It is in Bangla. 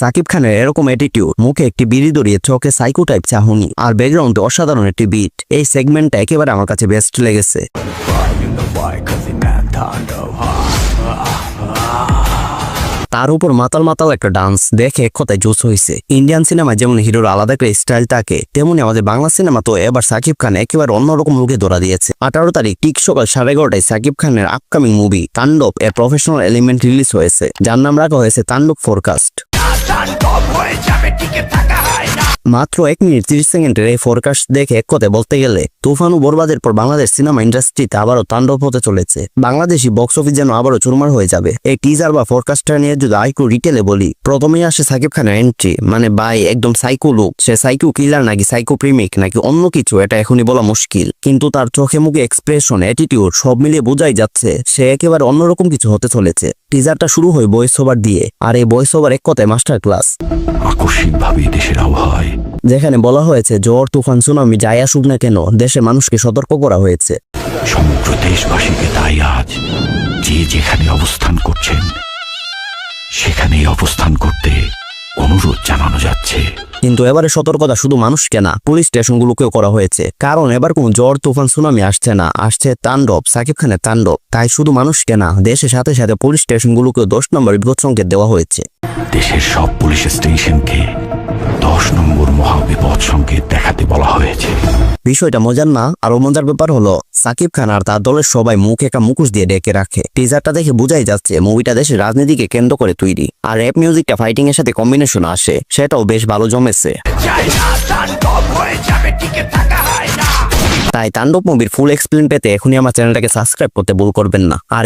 সাকিব খানের এরকম অ্যাটিটিউড মুখে একটি বিড়ি দড়িয়ে চোখে সাইকো টাইপ চাহনি, আর ব্যাকগ্রাউন্ডে অসাধারণ একটি বিট এই সেগমেন্টটা একেবারে আমার কাছে বেস্ট লেগেছে। তার উপর মাতাল মাতাল একটা ডান্স দেখে এক কথায় জোস হয়েছে। ইন্ডিয়ান সিনেমায় যেমন হিরোর আলাদা একটা স্টাইল থাকে, তেমনি আমাদের বাংলা সিনেমা তো এবার সাকিব খান একেবারে অন্যরকম মুখে ধরা দিয়েছে। আঠারো তারিখ ঠিক সকাল সাড়ে এগারোটায় সাকিব খানের আপকামিং মুভি তাণ্ডব, এর প্রফেশনাল এলিমেন্ট রিলিজ হয়েছে, যার নাম রাখা হয়েছে তাণ্ডব ফোরকাস্ট মাত্র এক মিনিট তিরিশ সেকেন্ডের এই ফোরকাস্ট দেখে এক কথায় বলতে গেলে, তুফান ও বরবাদের পর বাংলাদেশ সিনেমা ইন্ডাস্ট্রিতে আবারও তাণ্ডব হতে চলেছে। বাংলাদেশি বক্স অফিস যেন আবারও চুরমার হয়ে যাবে। এই টিজার বা ফোরকাস্টটা নিয়ে যদি আরেকটু ডিটেলে বলি, প্রথমেই আসে সাকিব খানের এন্ট্রি মানে বাই একদম সাইকো লুক সে সাইকো কিলার নাকি সাইকো প্রেমিক নাকি অন্য কিছু, এটা এখনই বলা মুশকিল। কিন্তু তার চোখে মুখে এক্সপ্রেশন অ্যাটিটিউড সব মিলিয়ে বোঝাই যাচ্ছে, সে একেবারে অন্যরকম কিছু হতে চলেছে। টিজারটা শুরু হয় ভয়েস ওভার দিয়ে, আর এই ভয়েস ওভার এক কথায় মাস্টার ক্লাস আকস্মিকভাবে দেশের আবহাওয়ায় যেখানে বলা হয়েছে জ্বর তুফান সুনামি যাই আসুক না কেন দেশের মানুষকে সতর্ক করা হয়েছে। সমগ্র দেশবাসীকে তাই আজ যে যেখানে অবস্থান করছেন সেখানেই অবস্থান করতে অনুরোধ জানানো যাচ্ছে। কিন্তু এবারে সতর্কতা শুধু মানুষকে না পুলিশ স্টেশনগুলোকেও করা হয়েছে। কারণ এবার কোনো জ্বর তুফান সুনামি আসছে না আসছে তাণ্ডব সাকিব খানের তাণ্ডব। তাই শুধু মানুষকে না দেশের সাথে সাথে পুলিশ স্টেশনগুলোকেও দশ নম্বর বিপদ সংকেত দেওয়া হয়েছে। দেশের সব পুলিশ স্টেশনকে দশ নম্বর মহাবিপদ সংকেত দেখাতে বলা হয়েছে। বিষয়টা মজার না আরও মজার ব্যাপার হলো, সাকিব খান আর তার দলের সবাই মুখ একা মুখোশ দিয়ে ডেকে রাখে। টিজারটা দেখে বোঝাই যাচ্ছে, মুভিটা দেশের রাজনীতিকে কেন্দ্র করে তৈরি। আর র্যাপ মিউজিকটা ফাইটিং এর সাথে কম্বিনেশন আসে, সেটাও বেশ ভালো জমেছে। তাই তাণ্ডব মুভির ফুল এক্সপ্লেন পেতে এখনই আমার চ্যানেলটাকে সাবস্ক্রাইব করতে ভুল করবেন না। আর